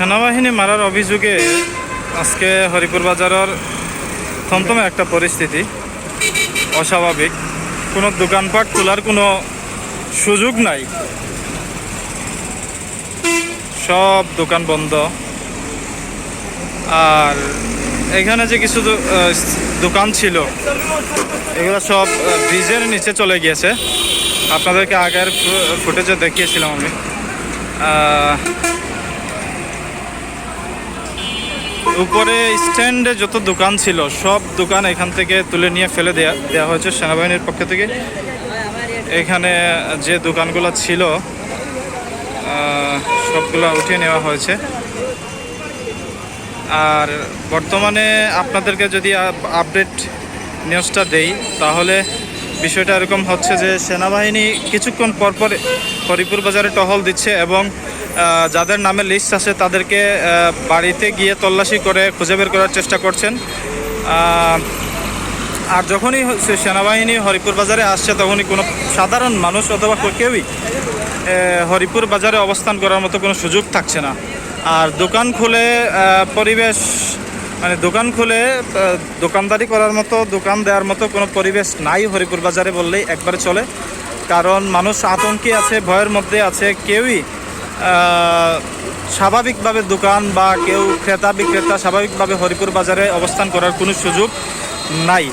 সেনাবাহিনী মারার অভিযোগে আজকে হরিপুর বাজারের থমথমে একটা পরিস্থিতি অস্বাভাবিক। কোনো দোকানপাট খোলার কোনো সুযোগ নাই। সব দোকান বন্ধ। আর এখানে যে কিছু দোকান ছিল, এগুলো সব ব্রিজের নিচে চলে গিয়েছে। আপনাদেরকে আগের ফুটেজে দেখিয়েছিলাম আমি। উপরে স্ট্যান্ডে যত দোকান ছিল, সব দোকান এখান থেকে তুলে নিয়ে ফেলে দেয়া দেওয়া হয়েছে সেনাবাহিনীর পক্ষ থেকে। এখানে যে দোকানগুলো ছিল সবগুলো উঠিয়ে নেওয়া হয়েছে। আর বর্তমানে আপনাদেরকে যদি আপডেট নিউজটা দেই, তাহলে বিষয়টা এরকম হচ্ছে যে, সেনাবাহিনী কিছুক্ষণ পরপর হরিপুর বাজারে টহল দিচ্ছে এবং যাদের নামে লিস্ট আছে, তাদেরকে বাড়িতে গিয়ে তল্লাশি করে খুঁজে বের করার চেষ্টা করছেন। আর যখনই সেনাবাহিনী হরিপুর বাজারে আসছে, তখনই কোনো সাধারণ মানুষ অথবা কেউই হরিপুর বাজারে অবস্থান করার মতো কোনো সুযোগ থাকছে না। আর দোকান খুলে পরিবেশ মানে দোকান খুলে দোকানদারি করার মতো, দোকান দেওয়ার মতো কোনো পরিবেশ নাই হরিপুর বাজারে বললেই একবারে চলে। কারণ মানুষ আতঙ্কে আছে, ভয়ের মধ্যে আছে, কেউই স্বাভাবিকভাবে দোকান বা কেউ ক্রেতা বিক্রেতা স্বাভাবিকভাবে হরিপুর বাজারে অবস্থান করার কোনো সুযোগ নাই।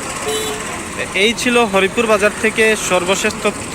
এই ছিল হরিপুর বাজার থেকে সর্বশেষ তথ্য।